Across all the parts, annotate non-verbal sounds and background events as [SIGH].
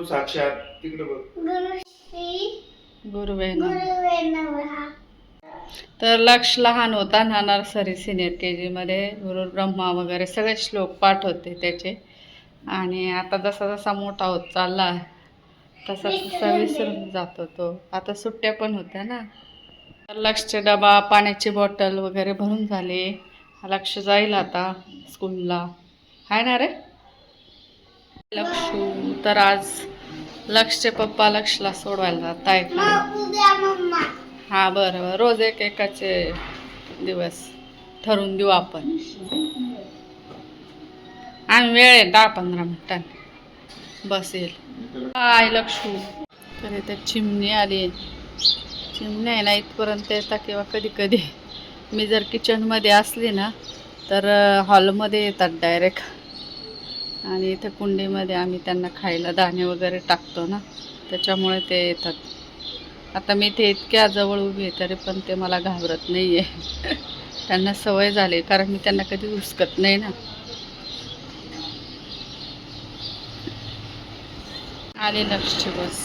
गुरु साक्षात? तिकडे बघ. गुरुवेनवहा तर लक्ष लहान होता ना नर्सरी सिनियर के जीमध्ये गुरु ब्रह्मा वगैरे सगळे श्लोक पाठ होते त्याचे. आणि आता जसा जसा मोठा होत चालला तसा तसा विसरून जातो तो आता सुट्ट्या पण होत्या ना. तर लक्षचे डबा पाण्याची बॉटल वगैरे भरून झाले. लक्ष जाईल आता स्कूलला आहे ना रे? लक्षू. तर आज लक्षचे पप्पा लक्षला सोडवायला जात आहे मग उद्या मम्मा. हा बरं बरं. रोज एक एकाचे दिवस ठरवून देऊ आपण. आम्ही वेळ आहे दहा पंधरा मिनिटांनी. बस येईल. हाय लक्षू तर इथे चिमणी आली. चिमणी आहे ना इथपर्यंत येतात किंवा कधी कधी. मी जर किचनमध्ये असली ना तर हॉलमध्ये येतात डायरेक्ट आणि इथे कुंडीमध्ये आम्ही त्यांना खायला दाणे वगैरे टाकतो ना त्याच्यामुळे ते येतात. आता मी ते इतक्या जवळ उभी आहे तरी पण ते मला घाबरत नाही आहे [LAUGHS] त्यांना सवय झाली कारण मी त्यांना कधी उचकत नाही ना. आले लक्ष बस.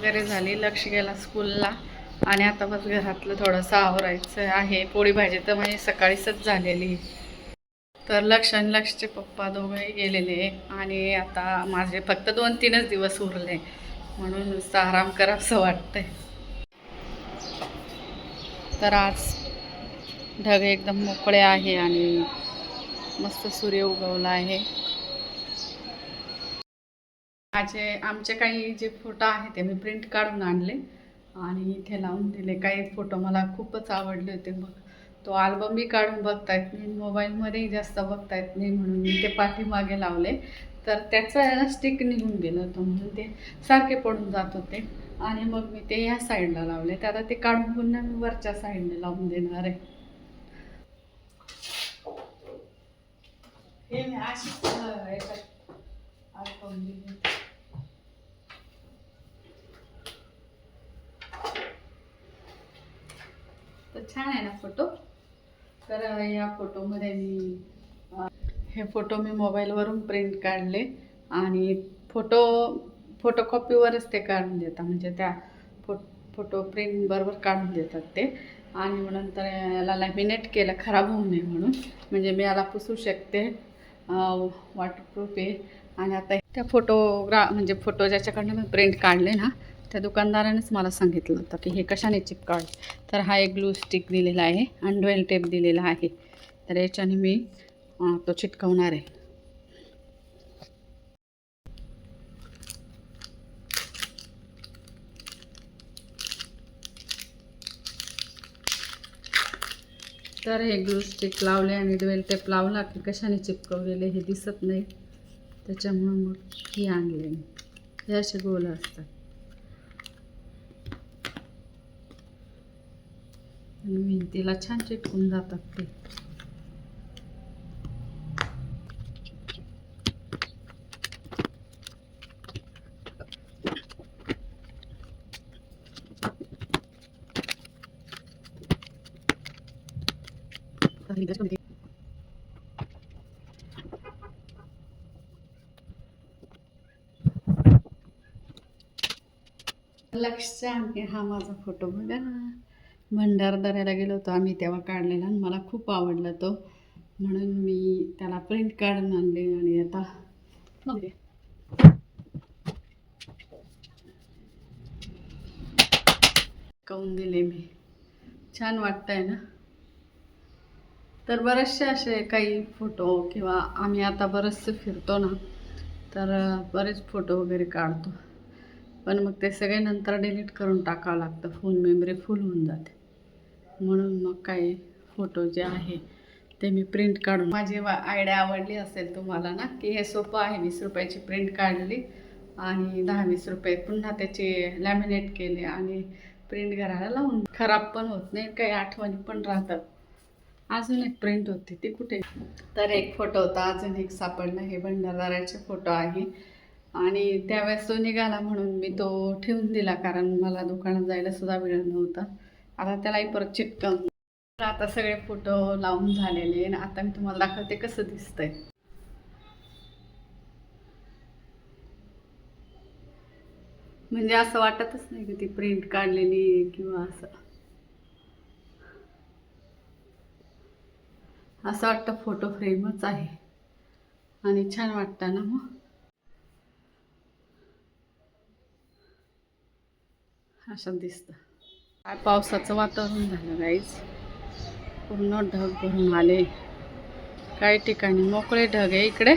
वगैरे झाली लक्ष गेला स्कूलला. आणि आता बस घरातलं थोडंसं आवरायचं आहे. पोळी भाजी तर म्हणजे सकाळीच झालेली. तर लक्ष आणि लक्षचे पप्पा दोघे गेलेले. आणि आता माझे फक्त दोन तीनच दिवस उरले. म्हणून नुसतं आराम करावंसं वाटतंय. तर आज ढग एकदम मोकळे आहे आणि मस्त सूर्य उगवला आहे. माझे आमचे काही जे फोटो आहेत ते मी प्रिंट काढून आणले आणि इथे लावून दिले. काही फोटो मला खूपच आवडले होते मग तो आल्बम मी काढून बघता येत नाही मोबाईलमध्येही जास्त बघता येत नाही म्हणून मी ते पाठीमागे लावले. तर त्याचं स्टिक निघून गेलं होतं म्हणून ते सारखे पडून जात होते. आणि मग मी ते ह्या साईडला लावले. तर आता ते काढून पुन्हा मी वरच्या साईडने लावून देणार आहे. हे मी अशीच, तर छान आहे ना फोटो. तर या फोटोमध्ये मी हे फोटो मी मोबाईलवरून प्रिंट काढले आणि फोटो फोटोकॉपीवरच ते काढून देतात. म्हणजे त्या फो फोटो प्रिंट बरोबर काढून देतात ते. आणि म्हणून नंतर याला लॅमिनेट केलं खराब होऊ नये म्हणून. म्हणजे मी याला पुसू शकते. वॉटरप्रूफ आहे. आणि आता त्या फोटोग्रा म्हणजे फोटो ज्याच्याकडनं मी प्रिंट काढले ना त्या दुकानदारानेच मला सांगितलं होतं की हे कशाने चिपकाळ तर हा एक ग्लू स्टिक दिलेला आहे आणि ड्वेल टेप दिलेला आहे. तर याच्याने मी तो चिटकवणार आहे. तर हे ग्लू स्टिक लावले आणि ड्वेल टेप लावला की कशाने चिपकवलेले हे दिसत नाही. त्याच्यामुळं मग ही आणले मी. हे असे गोल असतात. भिंतीला छान चिटकून जातात ते लक्ष आणि हा माझा फोटो बघा ना भंडारदऱ्याला गेलो होतो आम्ही तेव्हा काढलेला आणि मला खूप आवडला तो. म्हणून मी त्याला प्रिंट काढून आणले आणि आता बघूया. दिले मी? छान वाटतंय ना? तर बरेचसे असे काही फोटो किंवा आम्ही आता बरेचसे फिरतो ना तर बरेच फोटो वगैरे काढतो. पण मग ते सगळे नंतर डिलीट करून टाकावं लागतं. फोन मेमरी फुल होऊन जाते. म्हणून मग काही फोटो जे आहे ते मी प्रिंट काढून माझी आयडिया आवडली असेल तुम्हाला ना की हे सोपं आहे. वीस रुपयाची प्रिंट काढली आणि दहा वीस रुपये पुन्हा त्याचे लॅमिनेट केले आणि प्रिंट घराला लावून खराब पण होत नाही काही आठवणी पण राहतात. अजून एक प्रिंट होती ती कुठे? तर एक फोटो होता अजून एक सापडला हे भंडारदाराचे फोटो आहे. आणि त्यावेळेस तो निघाला म्हणून मी तो ठेवून दिला कारण मला दुकानात जायला सुद्धा वेळ नव्हता. आता त्यालाही परत चिटकवून तर आता सगळे फोटो लावून झालेले आणि आता मी तुम्हाला दाखवते कसं दिसतंय. म्हणजे असं वाटतच नाही की ती प्रिंट काढलेली आहे किंवा असं. असं वाटतं फोटो फ्रेमच आहे. आणि छान वाटतं ना मग? असं दिसतं. काय पावसाचं वातावरण झालं गाईज पूर्ण ढग भरून आले. काही ठिकाणी मोकळे ढग आहे. इकडे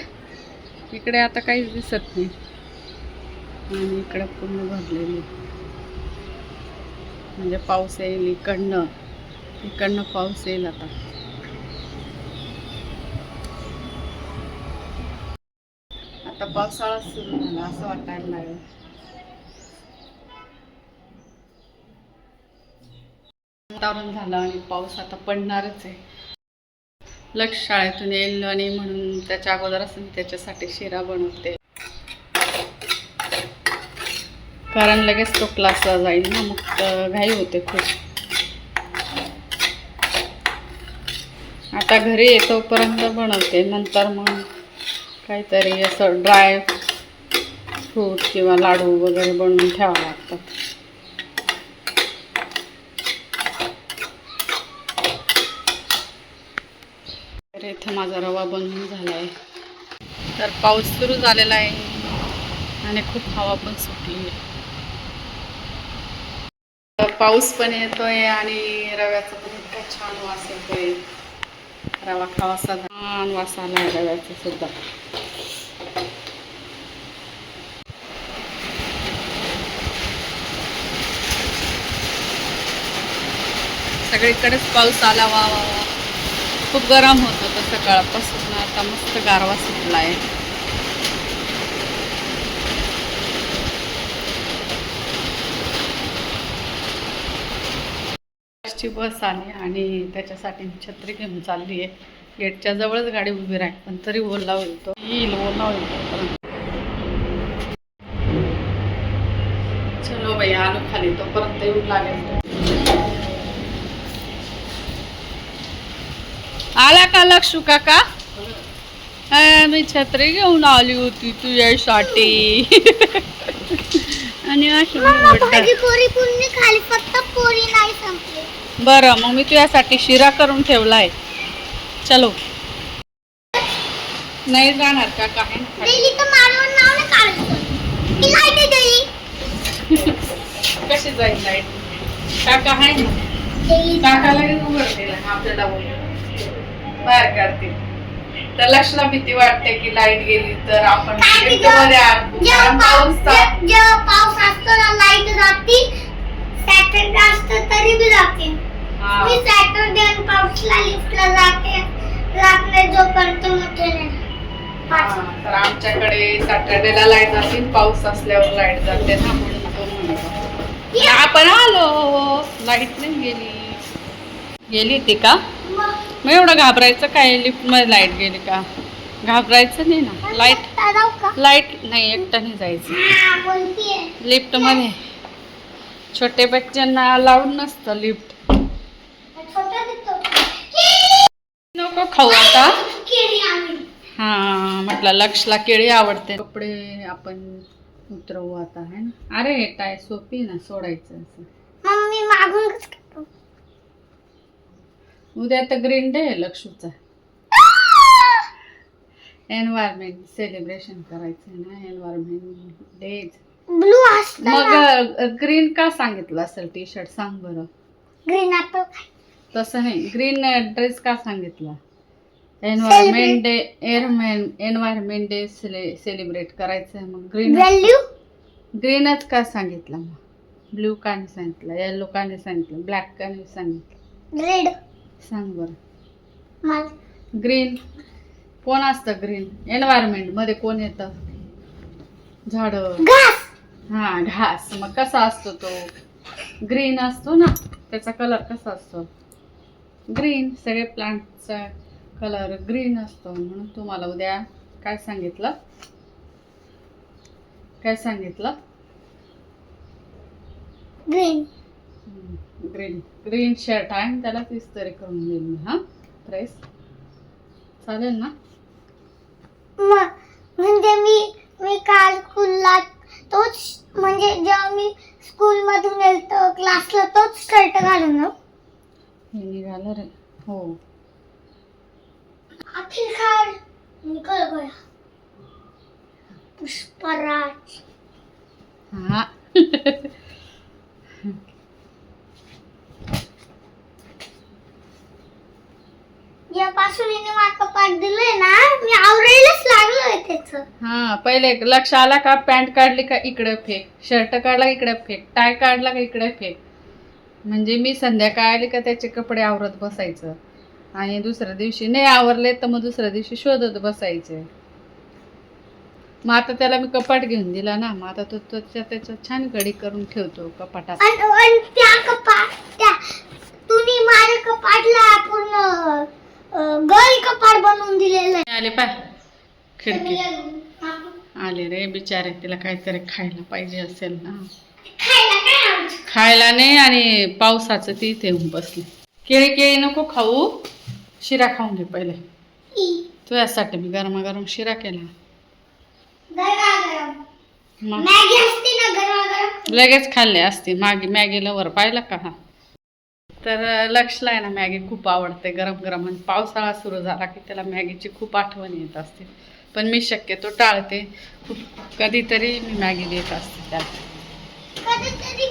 इकडे आता काहीच दिसत नाही. आणि इकडे पूर्ण भरलेले. म्हणजे पाऊस येईल इकडनं. इकडनं पाऊस येईल आता. आता पावसाळा सुरू झाला असं वाटायला लागलं. वातावरण झालं आणि पाऊस आता पडणारच आहे. लक्ष शाळेतून येईल आणि म्हणून त्याच्या अगोदर असं त्याच्यासाठी शिरा बनवते. कारण लगेच तो क्लासला जाईल ना मग घाई होते खूप. आता घरी येतोपर्यंत बनवते नंतर मग काहीतरी असं ड्राय फ्रूट किंवा लाडू वगैरे बनवून ठेवावं लागतात तर इथं माझा रवा बनवून झाला आहे तर पाऊस सुरू झालेला आहे. आणि खूप हवा पण सुटली आहे पाऊस पण येतोय आणि रव्याचा पण इतका छान वास येतोय. रवा खावासा छान वास आला आहे रव्याचा सुद्धा. सगळीकडेच पाऊस आला वा वा वा. खूप गरम होत होतं सकाळपासून आता मस्त गारवा सुटला आहे. बस आली आणि त्याच्यासाठी मी छत्री घेऊन चालली आहे. गेटच्या जवळच गाडी उभी राहील पण तरी ओला होईल तो. येईल ओला होईल चलो बाई आलो खाली तोपर्यंत येऊन लागेल. आला का लक्षू काका? मी छत्री घेऊन आली होती तुझ्यासाठी. आणि खाली फक्त पोरी नाही संपली. बरं मग मी तुझ्यासाठी शिरा करून ठेवलाय. चलो. नाही जाणार का काय गेली तर मारून नाव नाही काढायचं ती लाइट गेली कशी जाईल लाइट? काका आहे ना? काका उघडते आपल्याला बोल बाहेर काढते. तर लक्षला भीती वाटते की लाइट गेली तर आपण पाऊस असतो ना लाइट जाती. सॅटरडे असतं तरी बी जाते. हा. मी सॅटरडे आणि पाऊसला लिफ्टला जाते. रात नाही जोपर्यंत मोठे नाही हा, तर आमच्याकडे सॅटर्डेला लाइट जाते पाऊस असल्यावर लाइट जाते ना म्हणून तो म्हणतो. आपण आलो. लाइट नाही गेली. गेली ती का? मग एवढं घाबरायचं काय? लिफ्टमध्ये लाइट गेली का? घाबरायचं नाही ना. लाइट लाइट नाही एकट्याने जायचं. हा बोलतीये. लिफ्टमध्ये. छोटे बच्चांना लावून नसतं लिफ्ट नको खाऊ आता. हा म्हटलं लक्षला केळी आवडते. कपडे आपण उतरवू आता है ना? अरे काय सोपी ना सोडायचं असं. मम्मी मागून उद्या तर ग्रीन डे आहे लक्षूचा एन्व्हायरमेंट सेलिब्रेशन करायचं ना एन्व्हायरमेंट डे ब्लू मग ग्रीन का सांगितलं असेल टी शर्ट सांग बरं. ग्रीन ऍपल तसं नाही ग्रीन ड्रेस का सांगितला? एन्व्हायरमेंट डे एअरमेन एन्व्हायरमेंट डे सेलिब्रेट करायचं आहे मग ग्रीन व्हॅल्यू ग्रीनच का सांगितलं मग? ब्ल्यू का नाही सांगितलं येलो का नाही सांगितलं ब्लॅक का नाही सांगितलं. रेड सांग बरं. ग्रीन कोण असतं ग्रीन एन्व्हायरमेंटमध्ये कोण येतं? झाडं. हा घास. मग कसा असतो तो? ग्रीन असतो ना? त्याचा कलर कसा असतो? ग्रीन सगळे प्लांटचा कलर ग्रीन असतो. म्हणून तुम्हाला उद्या काय सांगितलं? काय सांगितलं? ग्रीन ग्रीन ग्रीन शर्ट आहे आणि त्याला इस्त्री करून देईल मी हा. प्रेस चालेल ना? म्हणजे मी मी काल स्कूलला तोच म्हणजे जेव्हा मी स्कूल मधून गेलतो क्लासला तोच शर्ट घालून ना हे निघालं रे. हो. खाड निकल गया पुष्पराज. हा. [LAUGHS] हिने कपाट दिलंय ना मी आवरायलाच लागलोय त्याच. हा पहिले लक्ष आला का पॅन्ट काढली का इकडे फेक. शर्ट काढला इकडे फेक. टाय काढला का इकडे फेक. म्हणजे मी संध्याकाळ आली का त्याचे कपडे आवरत बसायचं. आणि दुसऱ्या दिवशी नाही आवरले तर मग दुसऱ्या दिवशी शोधत बसायचे. मग आता त्याला मी कपाट घेऊन दिला ना मग आता तो त्याच्या त्याच्यात छान गडी करून ठेवतो कपाटात. त्या कपाट त्या तुम्ही माझ्या कपाटला पूर्ण गल कपाट बनवून दिलेलं आहे. आले पाय. खिडकी आले रे बिचारे तिला काहीतरी खायला पाहिजे असेल ना? खायला नाही आणि पावसाचं ती इथे येऊन बसली. केळी केळी नको खाऊ. शिरा खाऊन घे पहिले. तुझ्यासाठी मी गरमागरम शिरा केला. मग? मॅगी लगेच खाल्ले असते. मागे मॅगीला वर पाहिलं का? हा तर लक्षला आहे ना मॅगी खूप आवडते. गरम गरम आणि पावसाळा सुरू झाला की त्याला मॅगीची खूप आठवण येत असते. पण मी शक्यतो टाळते. खूप कधीतरी मी मॅगी देत असते त्याला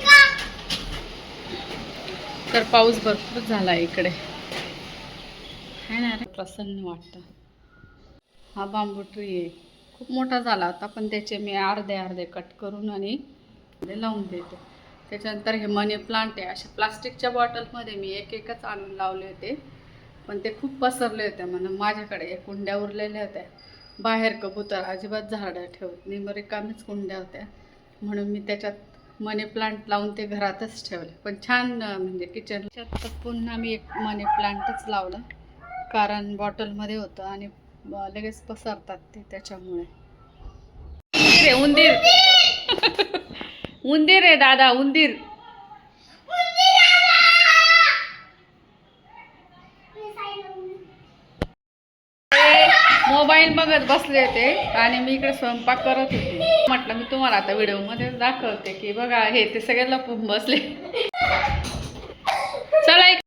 का? तर पाऊस भरपूर झाला इकडे. आहे ना रे प्रसन्न वाटतं. हा बांबू ट्री आहे. खूप मोठा झाला होता पण त्याचे मी अर्धे अर्धे कट करून आणि लावून देते. त्याच्यानंतर हे मनी प्लांट आहे. अशा प्लास्टिकच्या बॉटलमध्ये मी एक एकच आणून लावले होते. पण ते खूप पसरले होते म्हणून माझ्याकडे एक कुंड्या उरलेल्या होत्या. बाहेर कबूतर अजिबात झाडं ठेवत नाही मग रिकामीच कुंड्या होत्या. म्हणून मी त्याच्यात मनी प्लांट लावून ते घरातच ठेवले. पण छान म्हणजे म्हणजे किचनच्यात पुन्हा मी एक मनी प्लांटच लावलं. कारण बॉटलमध्ये होतं आणि लगेच पसरतात ते त्याच्यामुळे. उंदीर. उंदीर आहे दादा उंदीर मोबाईल बघत बसले होते आणि मी इकडे स्वयंपाक करत होते. म्हटलं मी तुम्हाला आता व्हिडिओमध्ये दाखवते की बघा हे ते सगळे लपून बसले.